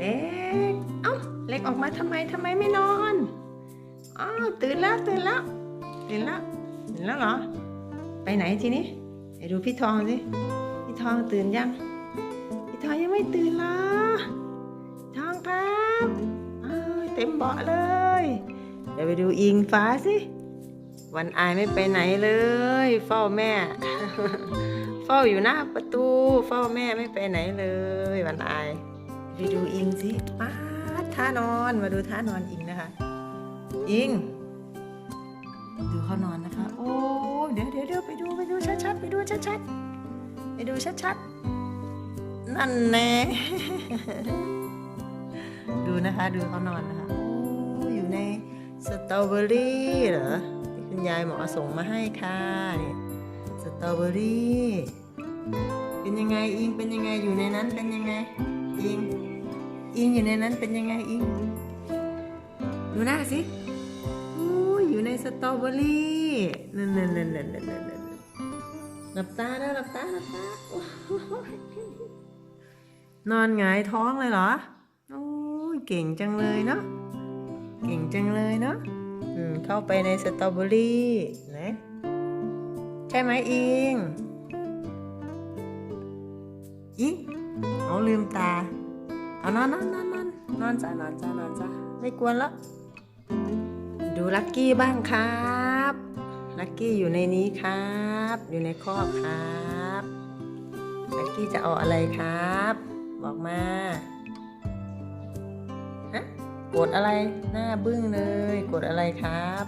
เล็ก เอ้า เล็กออกมาทำไมทำไมไม่นอน อ้าวตื่นแล้วตื่นแล้วตื่นแล้วตื่นแล้วเหรอ ไปไหนทีนี้ไปดูพี่ทองสิ พี่ทองตื่นยัง พี่ทองยังไม่ตื่นเหรอทองครับเอ้ยเต็มเบาะเลย เดี๋ยวไปดูอิงฟ้าสิ วันอายไม่ไปไหนเลย เฝ้าแม่ เฝ้าอยู่หน้าประตู เฝ้าแม่ไม่ไปไหนเลย วันอาย ไปดูอิงสิป้าดท่านอนมาดูท่านอนอิงนะคะ อิง ดูเขานอนนะคะ โอ้เดี๋ยวเดี๋ยวเดี๋ยวไปดูไปดูชัดๆไปดูชัดๆไปดูชัดๆนั่นแน่ดูนะคะดูเขานอนนะคะโอ้อยู่ในสตรอเบอรี่เหรอที่คุณยายหมอส่งมาให้ค่ะนี่สตรอเบอรี่เป็นยังไงอิงเป็นยังไงอยู่ในนั้นเป็นยังไงอิง อิงอยู่ในนั้นเป็นยังไงอิง ดูหน้าสิอู้ยอยู่ในสตรอเบอรี่นั่นนั่นนั่นนั่นนั่นนั่นหลับตานะหลับตาหลับตานอนหงายท้องเลยเหรอโอ้ยเก่งจังเลยเนาะเก่งจังเลยเนาะอืมเข้าไปในสตรอเบอรี่นะใช่ไหมอิงอิงเอาลืมตา เอานอนนอนนอนนอนนอนจ้านอนจ้านอนจ้าไม่กวนแล้วดูลักกี้บ้างครับลักกี้อยู่ในนี้ครับ อยู่ในคอกครับลักกี้จะเอาอะไรครับ บอกมาฮะกดอะไรหน้าบึ้งเลย กดอะไรครับ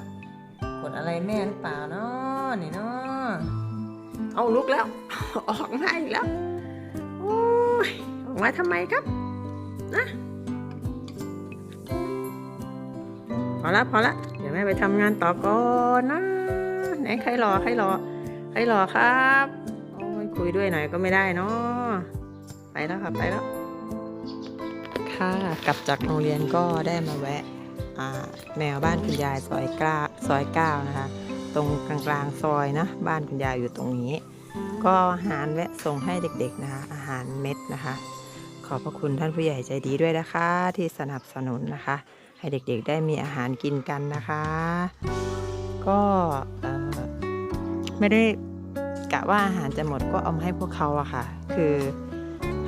กดอะไรแม่หรือเปล่าเนาะนี่เนาะเอาลุกแล้ว ออกมาอีกแล้วโอ้ยออกมาทำไมครับ นะพอละพอละเดี๋ยวแม่ไปทำงานต่อก่อนนะไหนใครรอใครรอใครรอครับโอ้ยคุยด้วยหน่อยก็ไม่ได้เนาะไปแล้วค่ะไปแล้วค่ะกลับจากโรงเรียนก็ได้มาแวะแมวบ้านคุณยายซอยกล้าซอยเก้านะคะ ตรงกลางๆซอยนะ บ้านคุณยายอยู่ตรงนี้ ก็อาหารแวะส่งให้เด็กๆนะคะ อาหารเม็ดนะคะ ขอบพระคุณท่านผู้ใหญ่ใจดีด้วยนะคะ ที่สนับสนุนนะคะ ให้เด็กๆได้มีอาหารกินกันนะคะ ก็ไม่ได้กะว่าอาหารจะหมดก็เอามาให้พวกเขาอะค่ะ คือ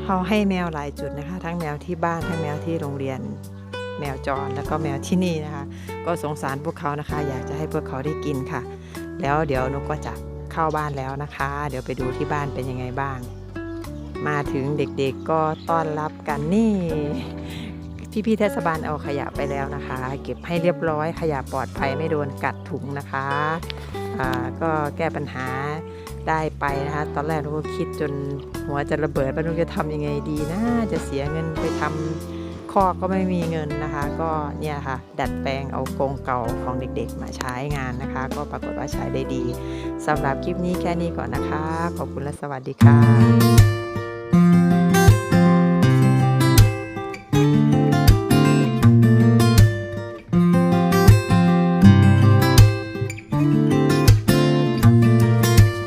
เขาให้แมวหลายจุดนะคะ ทั้งแมวที่บ้านทั้งแมวที่โรงเรียน แมวจรแล้วก็แมวที่นี่นะคะ ก็สงสารพวกเขานะคะ อยากจะให้พวกเขาได้กินค่ะ แล้วเดี๋ยวนุกก็จะเข้าบ้านแล้วนะคะ เดี๋ยวไปดูที่บ้านเป็นยังไงบ้าง มาถึงเด็กๆก็ต้อนรับกันนี่ พี่ๆเทศบาลเอาขยะไปแล้วนะคะ เก็บให้เรียบร้อยขยะปลอดภัยไม่โดนกัดถุงนะคะก็แก้ปัญหาได้ไปนะคะ ตอนแรกเราก็คิดจนหัวจะระเบิดว่าเราจะทำยังไงดีนะ จะเสียเงินไปทำคอกก็ไม่มีเงินนะคะ ก็เนี่ยค่ะ ดัดแปลงเอากรงเก่าของเด็กๆ มาใช้งานนะคะ ก็ปรากฏว่าใช้ได้ดีสำหรับคลิปนี้แค่นี้ก่อนนะคะ ขอบคุณและสวัสดีค่ะ